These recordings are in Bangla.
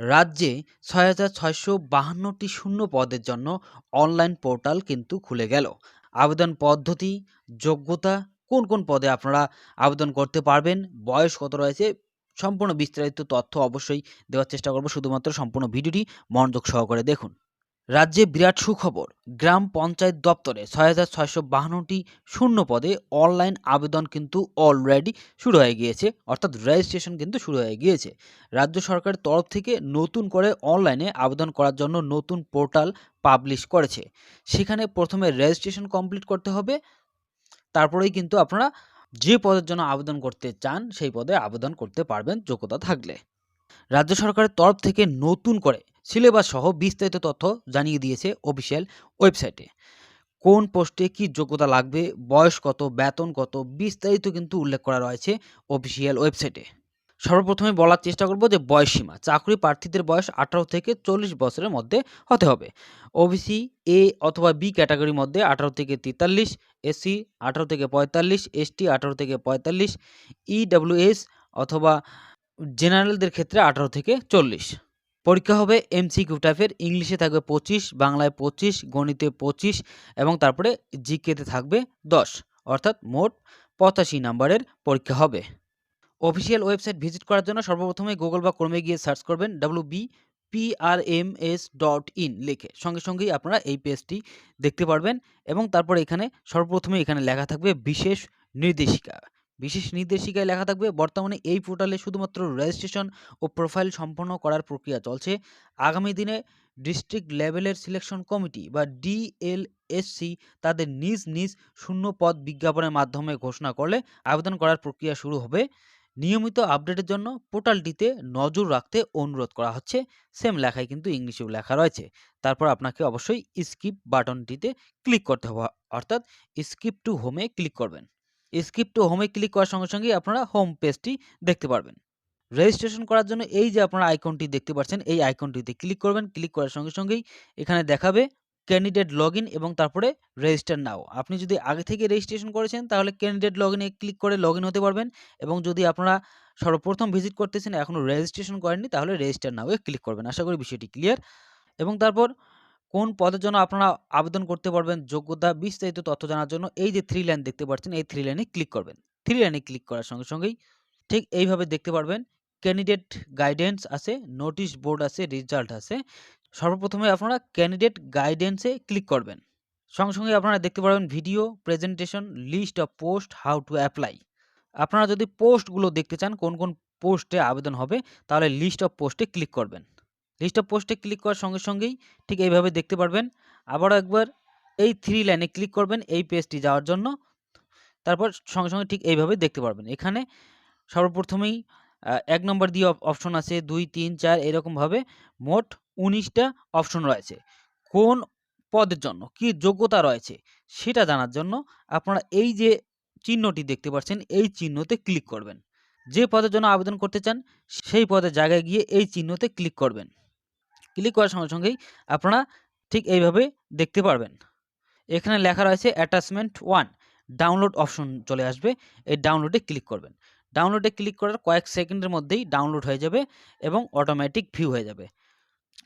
রাজ্যে ছয় হাজার ছয়শো বাহান্নটি শূন্য পদের জন্য অনলাইন পোর্টাল কিন্তু খুলে গেল। আবেদন পদ্ধতি, যোগ্যতা, কোন কোন পদে আপনারা আবেদন করতে পারবেন, বয়স কত রয়েছে, সম্পূর্ণ বিস্তারিত তথ্য অবশ্যই দেওয়ার চেষ্টা করব। শুধুমাত্র সম্পূর্ণ ভিডিওটি মনোযোগ সহকারে দেখুন। রাজ্যে বিরাট সুখবর। গ্রাম পঞ্চায়েত দপ্তরে ছয় হাজার ছয়শো বাহান্নটি শূন্য পদে অনলাইন আবেদন কিন্তু অলরেডি শুরু হয়ে গিয়েছে, অর্থাৎ রেজিস্ট্রেশন কিন্তু শুরু হয়ে গিয়েছে। রাজ্য সরকারের তরফ থেকে নতুন করে অনলাইনে আবেদন করার জন্য নতুন পোর্টাল পাবলিশ করেছে। সেখানে প্রথমে রেজিস্ট্রেশন কমপ্লিট করতে হবে, তারপরেই কিন্তু আপনারা যে পদের জন্য আবেদন করতে চান, সেই পদে আবেদন করতে পারবেন, যোগ্যতা থাকলে। রাজ্য সরকারের তরফ থেকে নতুন করে সিলেবাস সহ বিস্তারিত তথ্য জানিয়ে দিয়েছে অফিসিয়াল ওয়েবসাইটে। কোন পোস্টে কি যোগ্যতা লাগবে, বয়স কত, বেতন কত, বিস্তারিত কিন্তু উল্লেখ করা রয়েছে অফিসিয়াল ওয়েবসাইটে। সর্বপ্রথমে বলার চেষ্টা করব যে বয়সসীমা চাকরি প্রার্থীদের বয়স আঠারো থেকে চল্লিশ বছরের মধ্যে হতে হবে। ওবিসি এ অথবা বি ক্যাটাগরির মধ্যে আঠারো থেকে তেতাল্লিশ এসসি আঠারো থেকে পঁয়তাল্লিশ এসটি আঠারো থেকে পঁয়তাল্লিশ ইডাব্লিউএস অথবা জেনারেলদের ক্ষেত্রে আঠারো থেকে চল্লিশ। পরীক্ষা হবে এমসিকিউ টাইপের ইংলিশে থাকবে পঁচিশ, বাংলায় পঁচিশ, গণিতে পঁচিশ এবং তারপরে জিকেতে থাকবে দশ, অর্থাৎ মোট পঁচাশি নাম্বারের পরীক্ষা হবে। অফিসিয়াল ওয়েবসাইট ভিজিট করার জন্য সর্বপ্রথমে গুগল বা ক্রমে গিয়ে সার্চ করবেন W B PRMS dot in লিখে। সঙ্গে সঙ্গেই আপনারা এই পেজটি দেখতে পারবেন এবং তারপর এখানে সর্বপ্রথমে এখানে লেখা থাকবে বিশেষ নির্দেশিকা। বিশেষ নির্দেশিকায় লেখা থাকবে, বর্তমানে এই পোর্টালে শুধুমাত্র রেজিস্ট্রেশন ও প্রোফাইল সম্পন্ন করার প্রক্রিয়া চলছে। আগামী দিনে ডিস্ট্রিক্ট লেভেলের সিলেকশন কমিটি বা ডিএলএসসি তাদের নিজ নিজ শূন্য পদ বিজ্ঞাপনের মাধ্যমে ঘোষণা করলে আবেদন করার প্রক্রিয়া শুরু হবে। নিয়মিত আপডেটের জন্য পোর্টালটিতে নজর রাখতে অনুরোধ করা হচ্ছে। সেম লেখায় কিন্তু ইংলিশেও লেখা রয়েছে। তারপর আপনাকে অবশ্যই স্কিপ বাটনটিতে ক্লিক করতে হবে, অর্থাৎ স্কিপ টু হোমে ক্লিক করবেন। স্কিপ টু হোমে ক্লিক করার সঙ্গে সঙ্গেই আপনারা হোম পেজটি দেখতে পারবেন। রেজিস্ট্রেশন করার জন্য এই যে আপনারা আইকনটি দেখতে পাচ্ছেন, এই আইকনটিতে ক্লিক করবেন। ক্লিক করার সঙ্গে সঙ্গেই এখানে দেখাবে ক্যান্ডিডেট লগ এবং তারপরে রেজিস্টার নাও আপনি যদি আগে থেকে রেজিস্ট্রেশন করেছেন, তাহলে ক্যান্ডিডেট লগ ইনে ক্লিক করে লগ হতে পারবেন এবং যদি আপনারা সর্বপ্রথম ভিজিট করতেছেন এখনও রেজিস্ট্রেশন করেননি, তাহলে রেজিস্টার নাও ক্লিক করবেন। আশা করি বিষয়টি ক্লিয়ার এবং তারপর কোন পদের জন্য আপনারা আবেদন করতে পারবেন? যোগ্যতা, বিস্তারিত তথ্য জানার জন্য এই যে থ্রি লাইন দেখতে পাচ্ছেন, এই থ্রি লাইনে ক্লিক করবেন। থ্রি লাইনে ক্লিক করার সঙ্গে সঙ্গেই ঠিক এইভাবে দেখতে পারবেন ক্যান্ডিডেট গাইডেন্স আছে নোটিশ বোর্ড আছে রেজাল্ট আছে। সর্বপ্রথমে আপনারা ক্যান্ডিডেট গাইডেন্সে ক্লিক করবেন। সঙ্গে সঙ্গে আপনারা দেখতে পারবেন video presentation list of post how to apply আপনারা যদি পোস্টগুলো দেখতে চান, কোন কোন পোস্টে আবেদন হবে, তাহলে লিস্ট অফ পোস্টে ক্লিক করবেন। লিস্ট অফ পোস্টে ক্লিক করার সঙ্গে সঙ্গেই ঠিক এইভাবে দেখতে পারবেন। আবারও একবার এই থ্রি লাইনে ক্লিক করবেন এই পেজটি যাওয়ার জন্য। তারপর সঙ্গে সঙ্গে ঠিক এইভাবে দেখতে পারবেন। এখানে সর্বপ্রথমেই এক নম্বর দিয়ে অপশন আছে, দুই, তিন, চার, এরকমভাবে মোট উনিশটা অপশন রয়েছে। কোন পদের জন্য, কি যোগ্যতা রয়েছে, সেটা জানার জন্য আপনারা এই যে চিহ্নটি দেখতে পাচ্ছেন, এই চিহ্নতে ক্লিক করবেন। যে পদের জন্য আবেদন করতে চান, সেই পদের জায়গায় গিয়ে এই চিহ্নতে ক্লিক করবেন। ক্লিক করার সঙ্গে সঙ্গেই আপনারা ঠিক এইভাবে দেখতে পারবেন। এখানে লেখা রয়েছে অ্যাটাচমেন্ট ওয়ান ডাউনলোড অপশন চলে আসবে। এই ডাউনলোডে ক্লিক করবেন। ডাউনলোডে ক্লিক করার কয়েক সেকেন্ডের মধ্যেই ডাউনলোড হয়ে যাবে এবং অটোমেটিক ভিউ হয়ে যাবে।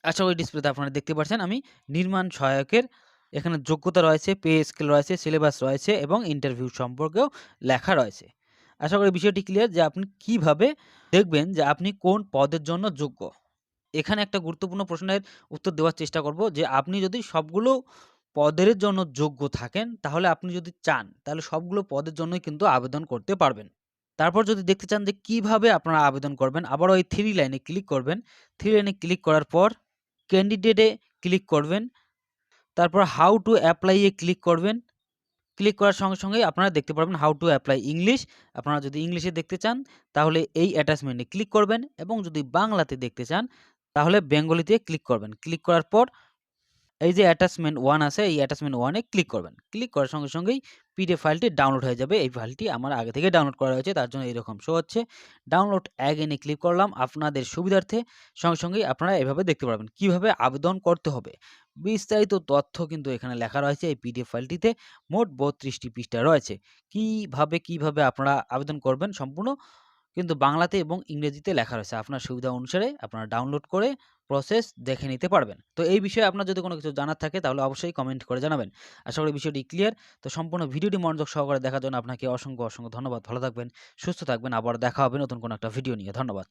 আশা করি ডিসপ্লেতে আপনারা দেখতে পাচ্ছেন আমি নির্মাণ সহায়কের এখানে যোগ্যতা রয়েছে পে স্কেল রয়েছে সিলেবাস রয়েছে এবং ইন্টারভিউ সম্পর্কেও লেখা রয়েছে। আশা করি বিষয়টি ক্লিয়ার যে আপনি কীভাবে দেখবেন যে আপনি কোন পদের জন্য যোগ্য। এখানে একটা গুরুত্বপূর্ণ প্রশ্নের উত্তর দেওয়ার চেষ্টা করব যে, আপনি যদি সবগুলো পদের জন্য যোগ্য থাকেন, তাহলে আপনি যদি চান, তাহলে সবগুলো পদের জন্যই কিন্তু আবেদন করতে পারবেন। তারপর যদি দেখতে চান যে, কীভাবে আপনারা আবেদন করবেন, আবারও এই থ্রি লাইনে ক্লিক করবেন। থ্রি লাইনে ক্লিক করার পর ক্যান্ডিডেটে ক্লিক করবেন। তারপর হাউ টু অ্যাপ্লাইয়ে ক্লিক করবেন। ক্লিক করার সঙ্গে সঙ্গেই আপনারা দেখতে পারবেন হাউ টু অ্যাপ্লাই ইংলিশ আপনারা যদি ইংলিশে দেখতে চান, তাহলে এই অ্যাটাচমেন্টে ক্লিক করবেন এবং যদি বাংলাতে দেখতে চান তাহলে বেঙ্গলিতে ক্লিক করবেন। ক্লিক করার পর এই যে অ্যাটাচমেন্ট ওয়ান আছে, এই অ্যাটাচমেন্ট ওয়ানে ক্লিক করবেন। ক্লিক করার সঙ্গে সঙ্গেই পিডিএফ ফাইলটি ডাউনলোড হয়ে যাবে। এই ফাইলটি আমার আগে থেকে ডাউনলোড করা হয়েছে, তার জন্য এরকম শো হচ্ছে। ডাউনলোড অ্যাগেনে ক্লিক করলাম, আপনাদের সুবিধার্থে সঙ্গে সঙ্গেই আপনারা এভাবে দেখতে পারবেন। কীভাবে আবেদন করতে হবে? বিস্তারিত তথ্য কিন্তু এখানে লেখা রয়েছে, এই পিডিএফ ফাইলটিতে মোট বত্রিশটি পৃষ্ঠা রয়েছে। কীভাবে কীভাবে আপনারা আবেদন করবেন, সম্পূর্ণ কিন্তু বাংলাতে এবং ইংরেজিতে লেখা রয়েছে। আপনার সুবিধা অনুসারে আপনারা ডাউনলোড করে প্রসেস দেখে নিতে পারবেন। তো এই বিষয়ে আপনার যদি কোনো কিছু জানার থাকে তাহলে অবশ্যই কমেন্ট করে জানাবেন। আশা করি বিষয়টি ক্লিয়ার। তো সম্পূর্ণ ভিডিওটি মনোযোগ সহকারে দেখার জন্য আপনাকে অসংখ্য, অসংখ্য ধন্যবাদ। ভালো থাকবেন, সুস্থ থাকবেন। আবার দেখা হবে নতুন কোনো একটা ভিডিও নিয়ে। ধন্যবাদ।